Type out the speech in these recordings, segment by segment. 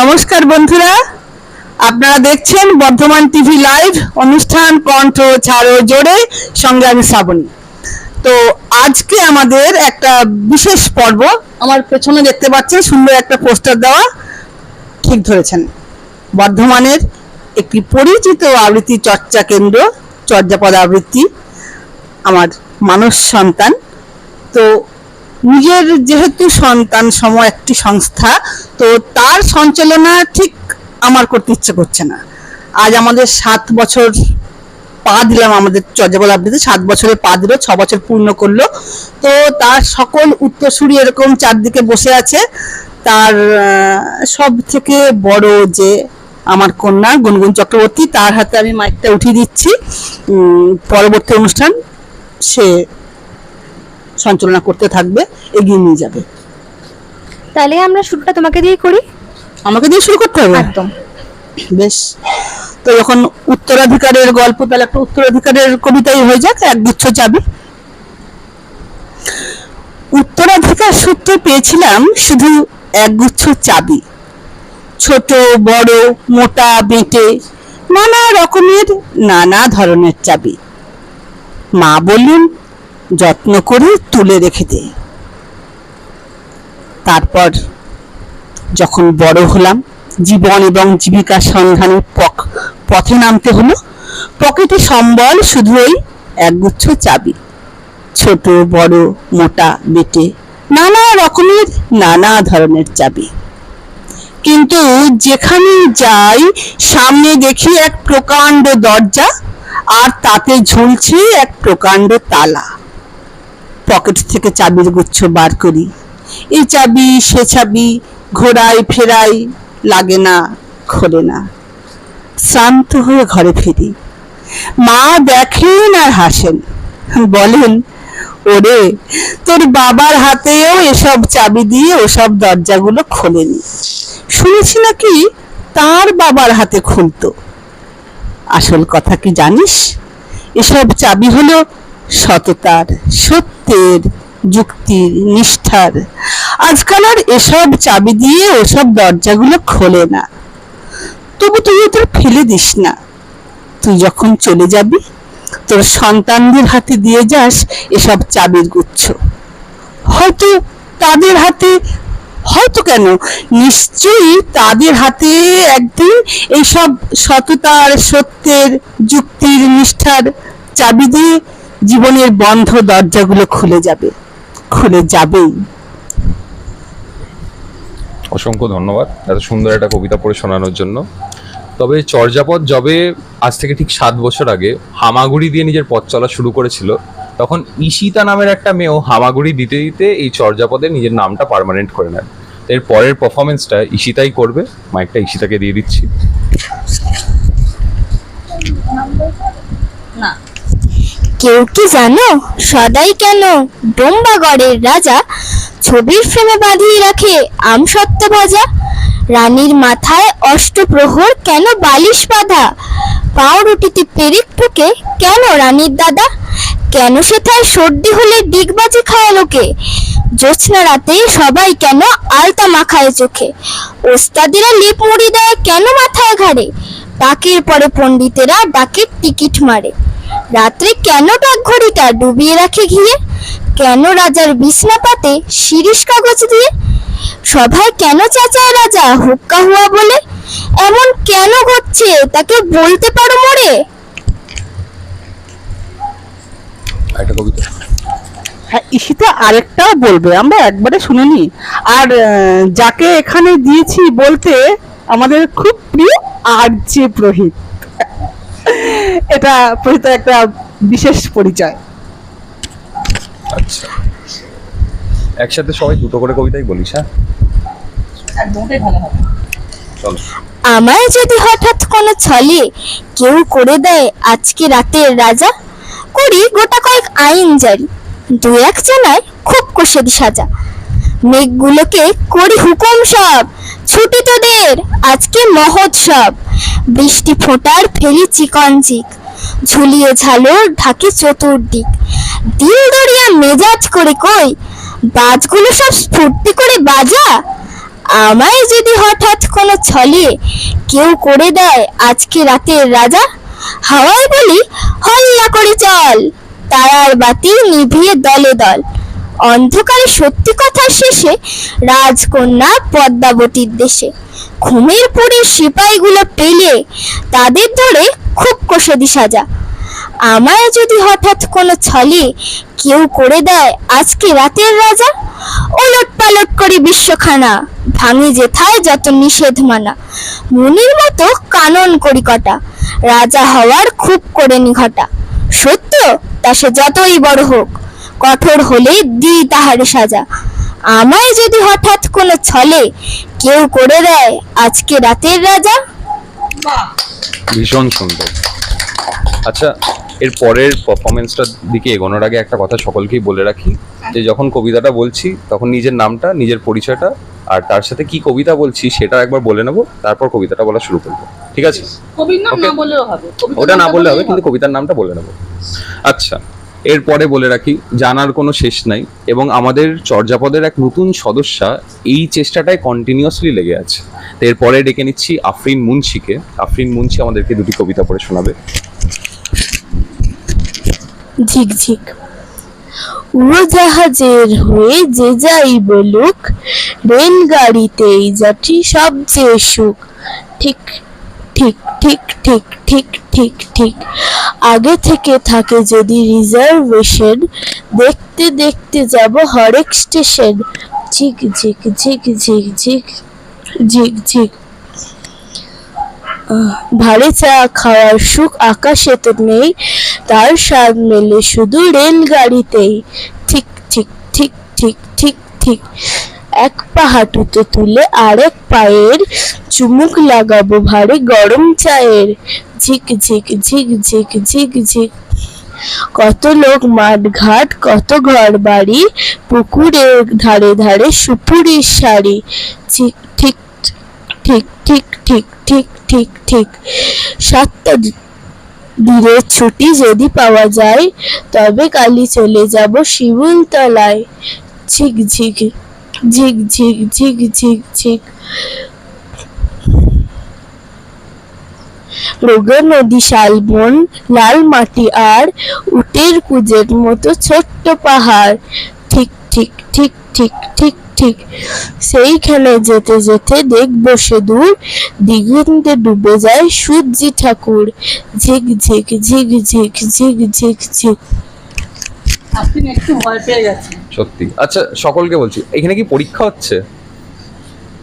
নমস্কার বন্ধুরা। আপনারা দেখছেন বর্ধমান টিভি লাইভ, অনুষ্ঠান কণ্ঠ ছাড়ো জোরে, সঙ্গে আমি শ্রাবণী। তো আজকে আমাদের একটা বিশেষ পর্ব, আমার পেছনে দেখতে পাচ্ছেন সুন্দর একটা পোস্টার দেওয়া, ঠিক ধরেছেন। বর্ধমানের একটি পরিচিত আবৃত্তি চর্চা কেন্দ্র, চর্যাপদ আবৃত্তি, আমার মানস সন্তান। তো নিজের যেহেতু সন্তান সম একটি সংস্থা, তো তার সঞ্চালনা ঠিক আমার করতে ইচ্ছে করছে না। আজ আমাদের সাত বছর পা দিলাম আমাদের চর্যাপদ আবৃত্তি সাত বছরে পা দিল, ছ বছর পূর্ণ করল। তো তার সকল উত্তরসূরি এরকম চারদিকে বসে আছে। তার সব থেকে বড় যে আমার কন্যা গুনগুন চক্রবর্তী, তার হাতে আমি মাইকটা উঠিয়ে দিচ্ছি। পরবর্তী অনুষ্ঠান সে সঞ্চালনা করতে থাকবে এগিয়ে নিয়ে যাবে। তাহলে আমরা শুরুটা তোমাকে দিয়ে করি? আমাকে দিয়ে শুরু করতে হবে? একদম। বেশ। তো যখন উত্তরাধিকারের গল্প তাহলে একটা উত্তরাধিকারের কবিতাই হয়ে যাক একগুচ্ছ চাবি। উত্তরাধিকার সূত্রে পেয়েছিলাম শুধু একগুচ্ছ চাবি। ছোট বড় মোটা বেঁটে নানা রকমের নানা ধরনের চাবি। মা বললেন যত্ন করে তুলে রেখে দে। তারপর যখন বড় হলাম, জীবন এবং জীবিকার সন্ধানে পক, পথে নামতে হলো। পকেটে সম্বল শুধু ওই একগুচ্ছ চাবি। ছোট, বড়, মোটা, বেটে নানা রকমের, নানা ধরনের চাবি। কিন্তু যেখানে যাই, সামনে দেখি এক প্রকাণ্ড দরজা আর তাতে ঝুলছে এক প্রকাণ্ড তালা। পকেট থেকে চাবির গুচ্ছ বার করি। এই চাবি, সে চাবি ঘোরাই ফেরাই লাগে না, খোলে না। শ্রান্ত হয়ে ঘরে ফিরি। মা দেখেন আর হাসেন। বলেন, ওরে, তোর বাবার হাতেও এসব চাবি দিয়ে ওসব দরজাগুলো খোলেনি। শুনেছি নাকি তার বাবার হাতে খুলতো। আসল কথা কি জানিস? এসব চাবি হলো সততার সত্যের যুক্তির নিষ্ঠার। আজকাল আর এসব চাবি দিয়ে ওসব দরজাগুলো খোলে না। তবু তুই ওদের ফেলে দিস না। তুই যখন চলে যাবি, তোর সন্তানদের হাতে দিয়ে যাস এসব চাবির গুচ্ছ। হয়তো তাদের হাতে, হয়তো কেন? নিশ্চয়ই তাদের হাতে একদিন এইসব সততার, সত্যের, যুক্তির, নিষ্ঠার চাবি দিয়ে জীবনের বন্ধ দরজাগুলো খুলে যাবে। খুলে যাবেই। অসংখ্য ধন্যবাদ। এত সুন্দর একটা কবিতা পড়ে শোনানোর জন্য। তবে চর্যাপদ যবে আজ থেকে ঠিক সাত বছর আগে হামাগুড়ি দিয়ে নিজের পথ চলা শুরু করেছিল, তখন ঈশিতা নামের একটা মেয়েও হামাগুড়ি দিতে দিতে এই চর্যাপদে নিজের নামটা পার্মানেন্ট করে নেয়। এর পরের পারফরমেন্সটা ঈশিতাই করবে। মাইকটা ঈশিতাকে দিয়ে দিচ্ছি। কেউ কি জানো সদাই কেন? ডোম্বাগড়ের রাজা ছবির ফ্রেমে বাঁধিয়ে রাখে আমসত্ত্ব ভাজা রানীর মাথায় অষ্টপ্রহর কেন বালিশ বাঁধা? পাউরুটিতে পেরিক ঠুকে কেন রানীর দাদা? কেন সেথায় সর্দি হলে ডিগবাজি খায় লোকে? জ্যোৎস্না রাতে সবাই কেন আলতা মাখায় চোখে? ওস্তাদিরা লিপ মুড়ি দেয় কেন মাথায় ঘাড়ে? ডাকের পরে পণ্ডিতেরা ডাকের টিকিট মারে। রাত্রে কেন ডাক ঘড়িটা ডুবিয়ে রাখে ঘিয়ে? কেন রাজার বিছনা পাতে শিরিষ কাগজ দিয়ে? সভায় কেন চাচায় রাজা হুক্কা হুয়া বলে? এমন কেন ঘটছে তাকে বলতে পারো মোরে হ্যাঁ ঈশিতা আরেকটাও বলবে আমরা একবারে শুনিনি। আর যাকে এখানে দিয়েছি বলতে আমাদের খুব প্রিয় আর যে প্রহিত। এটা প্রহিত একটা বিশেষ পরিচয়। আচ্ছা। একসাথে সবাই দুটো করে কবিতাই বলিস হ্যাঁ? একদমটাই ভালো হবে। চলো। আমায় যদি হঠাৎ কোনো ছলে কেউ করে দেয় আজকে রাতের রাজা করি গোটা কয়েক আইন জারি দু এক জানায় খুব কষে দি সাজা। মেঘগুলোকে করি হুকুম সব ছুটি তোদের আজকে মহোৎসব। বৃষ্টি ফোটার ফেরি চিকন চিক, ঝুলিয়ে ঝালর ঢাকে চতুর্দিক। দিল দরিয়া মেজাজ করে কই, বাজগুলো সব স্ফূর্তি করে বাজা? আমায় যদি হঠাৎ কোনো ছলে কেউ করে দেয় আজকে রাতের রাজা, হাওয়ায় বলি, হল্লা করে চল। তারার বাতি নিভিয়ে দলে দল। অন্ধকারে সত্যি কথার শেষে রাজকন্যা পদ্মাবতীর দেশে। ঘুমের পরে সিপাহীগুলো পেলে তাদের ধরে খুব কষদি সাজা। আমায় যদি হঠাৎ কোনো ছলে কেউ করে দেয় আজকে রাতের রাজা, ওলট পালট করে বিশ্বখানা, ভাঙে যেথায় যত নিষেধ মানা। মুনির মতো কানন করি কটা, রাজা হওয়ার খুব করে নিঘটা। সত্য, তা সে যতই বড় হোক। কঠোর হলে দি তাহারে সাজা। আমায় যদি হঠাৎ কোনো ছলে কেউ করে দেয় আজকে রাতের রাজা? ভীষণ সুন্দর। আচ্ছা এর পরের পারফরমেন্সটার দিকে এগোনোর আগে একটা কথা সকলকেই বলে রাখি যে যখন কবিতাটা বলছি তখন নিজের নামটা নিজের পরিচয়টা আর তার সাথে কি কবিতা বলছি সেটা একবার বলে নেব তারপর কবিতাটা বলা শুরু করব। ঠিক আছে? কবির নাম Okay. না বললেও হবে। ওটা না বললে হবে কিন্তু কবিতার নামটা বলে নেব। আচ্ছা এরপরে বলে রাখি, জানার কোনো শেষ নাই এবং আমাদের চর্যাপদের এক নতুন সদস্যা এই চেষ্টাটায় কন্টিনিউয়াসলি লেগে আছে। তো এরপরে ডেকে নিচ্ছি আফরিন মুন্সিকে। আফরিন মুন্সি আমাদেরকে দুটি কবিতা পড়ে শোনাবে। ঝিকঝিক উড়োজাহাজের হয়ে যে যাই বলুক, রেলগাড়িতেই যাচ্ছি সবচেয়ে সুখ। ঠিক ঠিক ঠিক ঠিক ঠিক ঠিক ঠিক। আগে থেকে থাকে যদি রিজার্ভেশন দেখতে দেখতে যাব হরেক স্টেশন ঝিক ঝিক ঝিক ঝিক ঝিক ঝিক ঝিক। ভারী চা খাওয়ার সুখ আকাশে তো নেই, তার স্বাদ মেলে শুধু রেলগাড়িতেই। ঠিক ঠিক ঠিক ঠিক ঠিক ঠিক। এক পা হাঁটুতে তুলে আরেক পায়ের চুমুক লাগাবো ভারী গরম চায়ের। ঝিক ঝিক ঝিক ঝিক ঝিক ঝিক। কত লোক মাঠ ঘাট কত ঘর বাড়ি পুকুরের ধারে ধারে সুপুরির শাড়ি। ঠিক ঠিক ঠিক ঠিক ঠিক ঠিক ঠিক ঠিক। সাতটা দিনের ছুটি যদি পাওয়া যায়, তবে কালি চলে যাব শিমুলতলায়। ঝিক ঝিক ঝিক ঝিক ঝিক ঝিক ঝিক রোগা নদী শালবন লাল মাটি আর উটের কুজের মতো ছোট্ট পাহাড়। ঠিক ঠিক ঠিক ঠিক ঠিক ঠিক। সেইখানে যেতে যেতে দেখব সে দূর দিগন্তে ডুবে যায় সূর্যি ঠাকুর। ঝিক ঝিক ঝিক ঝিক ঝিক ঝিক ঝিক। আপনি একটু ভয় পেয়ে গেছেন। সত্যি। আচ্ছা সকলকে বলছি এখানে কি পরীক্ষা হচ্ছে?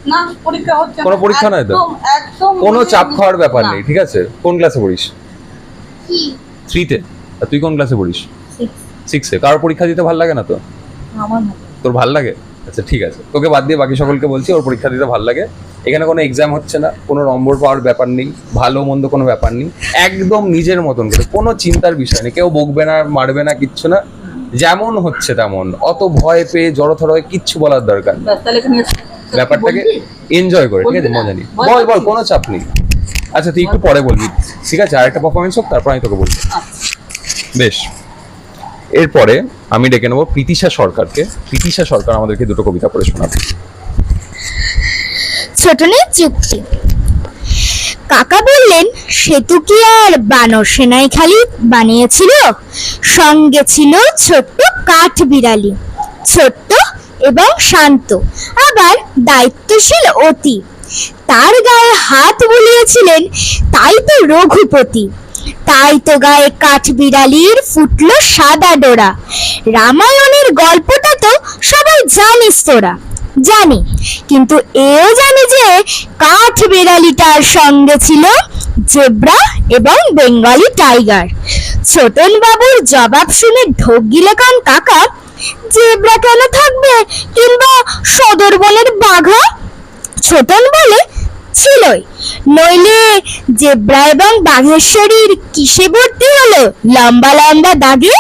না পরীক্ষা হচ্ছে। কোনো পরীক্ষা নয় তো? একদম- কোনো চাপ খাওয়ার ব্যাপার নেই ঠিক আছে? কোন ক্লাসে পড়িস? থ্রিতে আর তুই কোন ক্লাসে পড়িস? সিক্সে কারোর পরীক্ষা দিতে ভালো লাগে না তো? আমার তোর ভালো লাগে? আচ্ছা ঠিক আছে। তোকে বাদ দিয়ে বাকি সকলকে বলছি ওর পরীক্ষা দিতে ভালো লাগে। এখানে কোনো এক্সাম হচ্ছে না কোনো নম্বর পাওয়ার ব্যাপার নেই ভালো মন্দ কোনো ব্যাপার নেই। একদম নিজের মতন করে কোনো চিন্তার বিষয় নেই। কেউ বকবে না মারবে না কিচ্ছু না। যেমন হচ্ছে তেমন। অত ভয় পেয়ে জড়থর হয়ে কিচ্ছু বলার দরকার নেই। ব্যাস, তাহলে এখানে ব্যাপারটাকে এনজয় করে ঠিক আছে? মজা নিই বল, বল। কোনো চাপ নেই। আচ্ছা তুই একটু পরে বলবি। ঠিক আছে? আরেকটা পারফরমেন্স হোক তারপর আমি তোকে বলব। আচ্ছা। বেশ। এরপরে আমি ডেকে নেব প্রীতিশা সরকারকে। প্রীতিশা সরকার আমাদেরকে দুটো কবিতা পড়ে শোনাবে। ছোটনের যুক্তি। কাকা বললেন সেতু কি আর বানর সেনাই খালি বানিয়েছিল? সঙ্গে ছিল ছোট্ট কাঠ বিড়ালি। ছোট্ট এবং শান্ত, আবার দায়িত্বশীল অতি। তার গায়ে হাত বুলিয়েছিলেন, তাই তো রঘুপতি। তাই তো গায়ে কাঠ বিড়ালির ফুটলো সাদা ডোরা। রামায়ণের গল্পটা তো সবাই জানিস তোরা জানি। কিন্তু এও জানি যে কাঠ বিড়ালিটার সঙ্গে ছিল জেব্রা এবং বেঙ্গলি টাইগার। ছোটন বাবুর জবাব শুনে ঢোক গিলে কান কাকা, জেব্রা কেন থাকবে কিংবা সদর বনের বাঘা? ছোটন বলে, ছিলই। নইলে জেব্রা এবং বাঘের শরীর কিসে ভর্তি হলো? লম্বা লম্বা দাগে?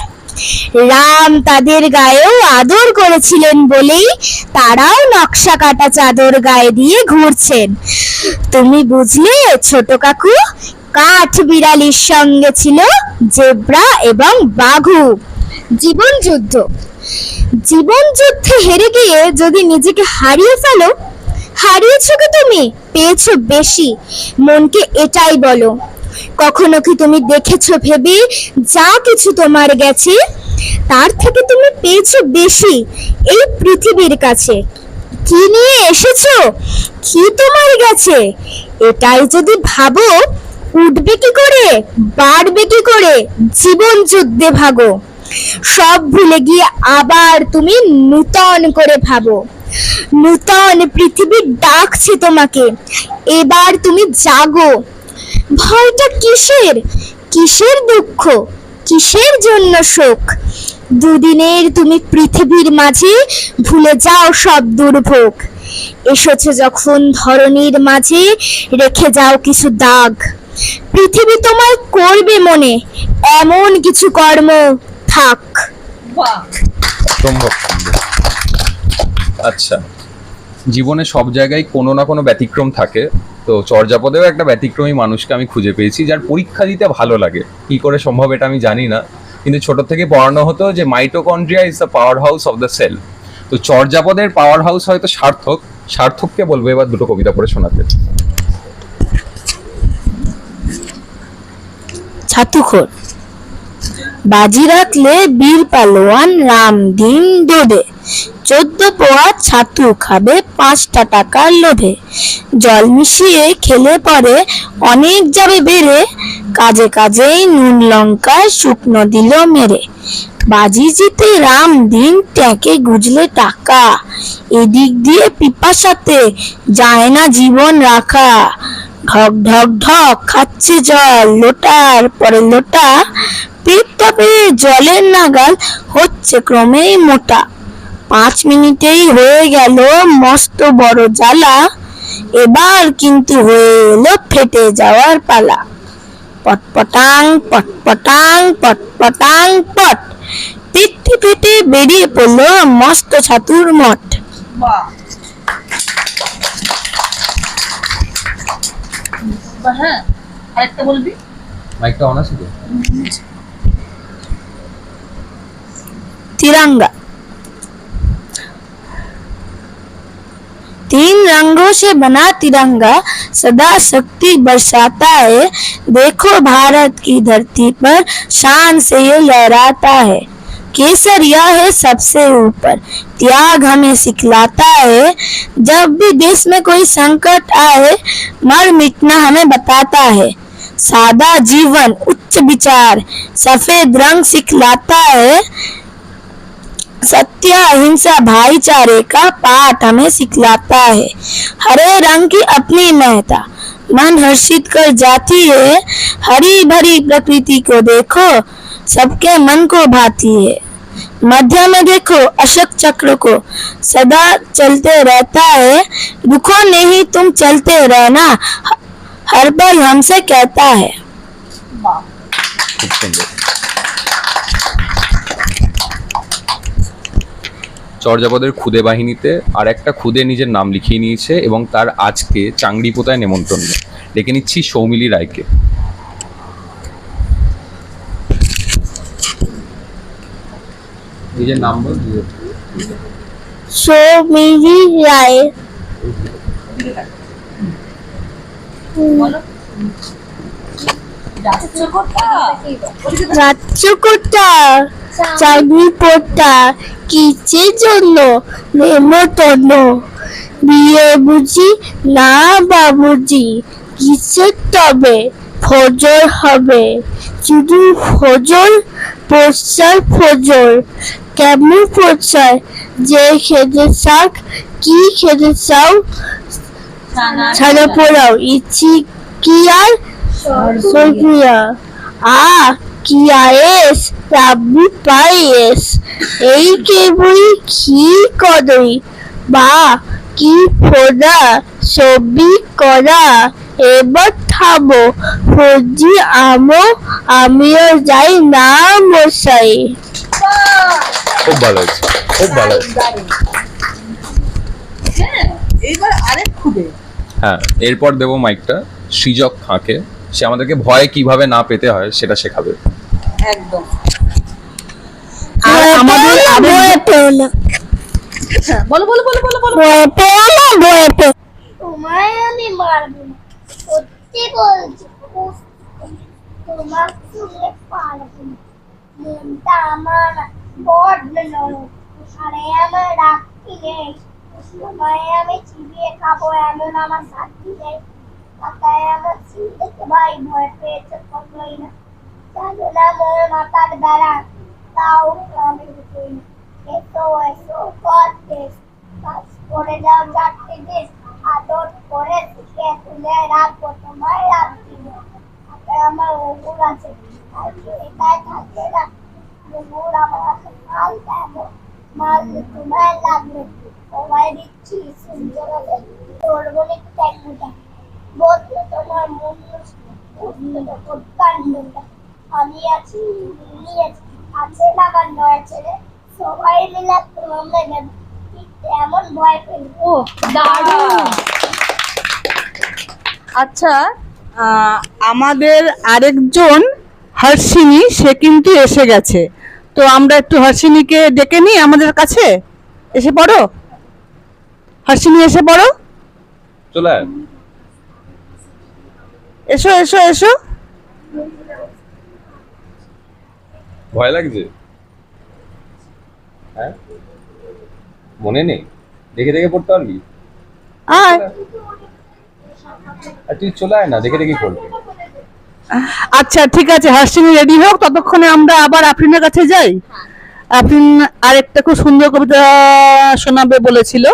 রাম তাদের গায়েও আদর করেছিলেন বলেই তারাও নকশা কাটা চাদর গায়ে দিয়ে ঘুরছেন। তুমি বুঝলে ছোট কাকু, কাঠ বিড়ালির সঙ্গে ছিল জেব্রা এবং বাঘু। জীবন যুদ্ধ। জীবন যুদ্ধে হেরে গিয়ে যদি নিজেকে হারিয়ে ফেলো, হারিয়েছো কি তুমি? পেয়েছ বেশি। মনকে এটাই বলো কখনো কি তুমি দেখেছ ভেবে যা কিছু তোমার গেছে, তার থেকে তুমি পেয়েছ বেশি এই পৃথিবীর কাছে? কি নিয়ে এসেছ? কি তোমার গেছে? এটাই যদি ভাবো, উঠবে কি করে, বাড়বে কি করে? জীবন যুদ্ধে ভাগো। সব ভুলে গিয়ে আবার তুমি নূতন করে ভাবো। নূতন পৃথিবী ডাকছে তোমাকে। এবার তুমি জাগো। ভয়টা কিসের? কিসের দুঃখ? কিসের জন্য শোক? দুদিনের তুমি পৃথিবীর মাঝে ভুলে যাও সব দুর্ভোগ। এসেছ যখন ধরনীর মাঝে রেখে যাও কিছু দাগ। পৃথিবী তোমায় করবে মনে এমন কিছু কর্ম থাক। আচ্ছা। জীবনে সব জায়গায় কোনো না কোনো ব্যতিক্রম থাকে। তো চর্যাপদেও একটা ব্যতিক্রমী মানুষকে আমি খুঁজে পেয়েছি, যার পরীক্ষা দিতে ভালো লাগে। কি করে সম্ভব এটা আমি জানি না। কিন্তু ছোট থেকে পড়ানো হতো যে mitochondria is the power house of the cell তো চর্যাপদের পাওয়ার হাউস হয়তো সার্থক। সার্থককে বলব এবার দুটো কবিতা পড়ে শোনাতে। ছাতুখোর। বাজি রাখলে বীর পালোয়ান রাম দিন ডোবে। চোদ্দ পোয়া ছাতু খাবে, পাঁচটা টাকার লোভে। জল মিশিয়ে খেলে পরে অনেক যাবে বেড়ে, কাজে কাজেই নুন লঙ্কা, শুকনো দিল মেরে। বাজি জিতে রাম দিন ট্যাঁকে গুজলে টাকা। এদিক দিয়ে পিপাসাতে যায় না জীবন রাখা। ঢক ঢক ঢক খাচ্ছে জল, লোটার পরে লোটা। পেটটা পেয়ে জলের নাগাল হচ্ছে ক্রমেই মোটা। পাঁচ মিনিটেই হয়ে গেল মস্ত বড় জ্বালা। এবার কিন্তু হয়ে এলো ফেটে যাওয়ার পালা। পটপটাং পটপটাং পটপটাং পট। পিঠে ফেটে বেরিয়ে পড়ল মস্ত ছাতুর মঠ। তিরঙ্গা। तीन रंगों से बना तिरंगा सदा शक्ति बरसाता है। देखो भारत की धरती पर शान से ये लहराता है। केसरिया है सबसे ऊपर। त्याग हमें सिखलाता है। जब भी देश में कोई संकट आए मर मिटना हमें बताता है। सादा जीवन, उच्च विचार, सफ़ेद रंग सिखलाता है। सत्य, अहिंसा, भाईचारे का पाठ हमें सिखलाता है। हरे रंग की अपनी महता मन हर्षित कर जाती है। हरी भरी प्रकृति को देखो। सबके मन को भाती है। मध्य में देखो, अशक चक्र को। सदा चलते रहता है। रुको नहीं तुम चलते रहना। हर पल हमसे कहता है। চর্যাপদের খুদে বাহিনীতে আর একটা খুদে নিজের নাম লিখিয়ে নিয়েছে এবং তার আজকে চাংড়ি পোতায় নেমন্তন্ন। ডেকে নিচ্ছি সৌমিলি রায়কে। নিজের নাম বল সো রায়। কোথা রাজ্যকোটা। চাকরি পোটা কিসের জন্য নেমতন্ন। বিয়ে বুঝি না বাবুজি কিসের তবে ফজর হবে? শুধু ফজর প্রচার ফজর। কেমন প্রচার যে খেতে শাক কি খেতে চাও? ছানা পোড়াও ইচ্ছি কি আর? আ কি আয়েস? রাব্বি পায়েস এই কেবই কি কদই বা কি ফোদা ছবি করা। এবার থামো ফজি আমো আমিও যাই না মশাই খুব ভালো হয়েছে খুব ভালো হয়েছে। হ্যাঁ হ্যাঁ এরপর দেবো মাইকটা সৃজক খাঁকে সে আমাদেরকে ভয় কীভাবে না পেতে হয় সেটা শেখাবে। একদম। আর আমাদের আবেগ বয়ে পেল বলো। বলো বলো বলো বলো বয়ে পেল বয়ে পেল তোমায় আমি মারবো না সত্যি বলছি তোমার সঙ্গে পারব না। মনটা আমার বড্ড নরম আরে আমার রাখি নেই। তোমায় আমি চিবিয়ে খাব এমন আমার সাথী নেই। ভাই ভয় পেয়েছে কতই না জানো না মোর মাথার দ্বারা তাও আমি উঠি না এসো এসো করতে কাজ করে যাও চারটে দিন আদর করে শিখে তুলে রাখব তোমায় রাখছি তাতে আমার ওগুর আছে আর এটাই থাকে না ওগুর আমার কাছে মাল দেবো মাল তোমায় লাগবে তোমায় দিচ্ছি শুনতে হবে তোর বলে ট্যাঙ্গুটা বলতে আমি আছি আছে আমার নয় ছেলে সবাই মিলে এমন ভয় পেল ও আচ্ছা আমাদের আরেকজন হর্ষিনী সে কিন্তু এসে গেছে। তো আমরা একটু হর্ষিনীকে ডেকে নিই আমাদের কাছে। এসে পড়ো। হর্ষিনী এসে পড়ো। চলে। এসো এসো এসো। ভয় লাগছে? হ্যাঁ? মনে নেই? দেখে দেখে পড়তে পারবি? আয়। আর তুই চলে আয় না দেখে দেখে করবি আচ্ছা ঠিক আছে হাসিনি রেডি হোক ততক্ষণে আমরা আবার আফরিনের কাছে যাই। আফরিন আরেকটা খুব সুন্দর কবিতা শোনাবে বলেছিল।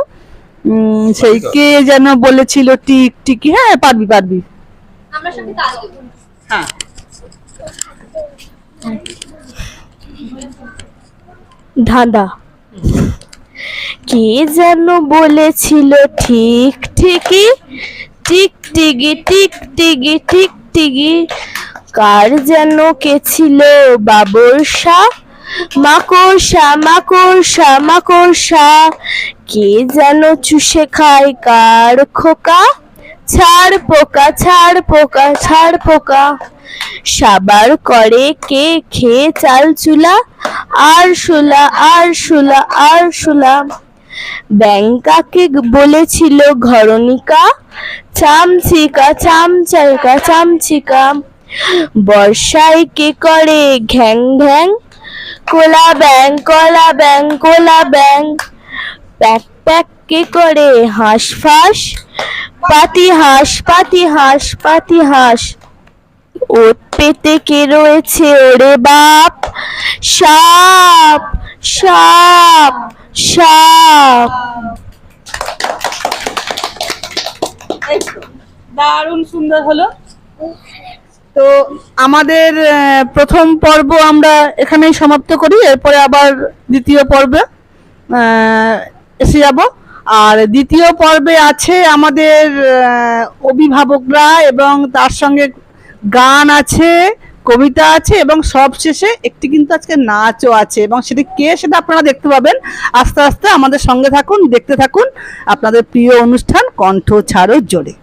সেই কে যেন বলেছিল টিক টিকি। হ্যাঁ পারবি পারবি। হ্যাঁ। ধাঁধা। কে যেন বলেছিল ঠিক ঠিকই টিক টিগি টিক টিগি টিক টিগি। কার যেন কে ছিল বাবর বাবরসা? মাকড়সা মাকড়সা মাকড়সা। কে যেন চুষে খায় কার খোকা? ছাড় পোকা ছাড় পোকা ছাড় পোকা। সাবার করে কে খেয়ে চাল চুলা? আর শুলা আর শুলা আর শুলা। ব্যাংকাকে বলেছিল ঘরণিকা, চামচিকা চামচাইকা চামচিকা। বর্ষায় কে করে ঘ্যাং ঘ্যাং? কোলা ব্যাং, কলা ব্যাং, কোলা ব্যাং। প্যাক প্যাক কে করে হাঁস ফাঁস? পাতি হাঁস পাতি হাঁস পাতি ওত পেতে কে রয়েছে ওরে বাপ? সাপ সাপ সাপ। দারুণ সুন্দর হলো। তো আমাদের প্রথম পর্ব আমরা এখানেই সমাপ্ত করি, এরপরে আবার দ্বিতীয় পর্বে এসে যাব। আর দ্বিতীয় পর্বে আছে আমাদের অভিভাবকরা এবং তার সঙ্গে গান আছে, কবিতা আছে এবং সবশেষে একটি কিন্তু আজকে নাচও আছে এবং সেটি কে সেটা আপনারা দেখতে পাবেন। আস্তে আস্তে আমাদের সঙ্গে থাকুন, দেখতে থাকুন। আপনাদের প্রিয় অনুষ্ঠান কণ্ঠ ছাড়ো জোরে।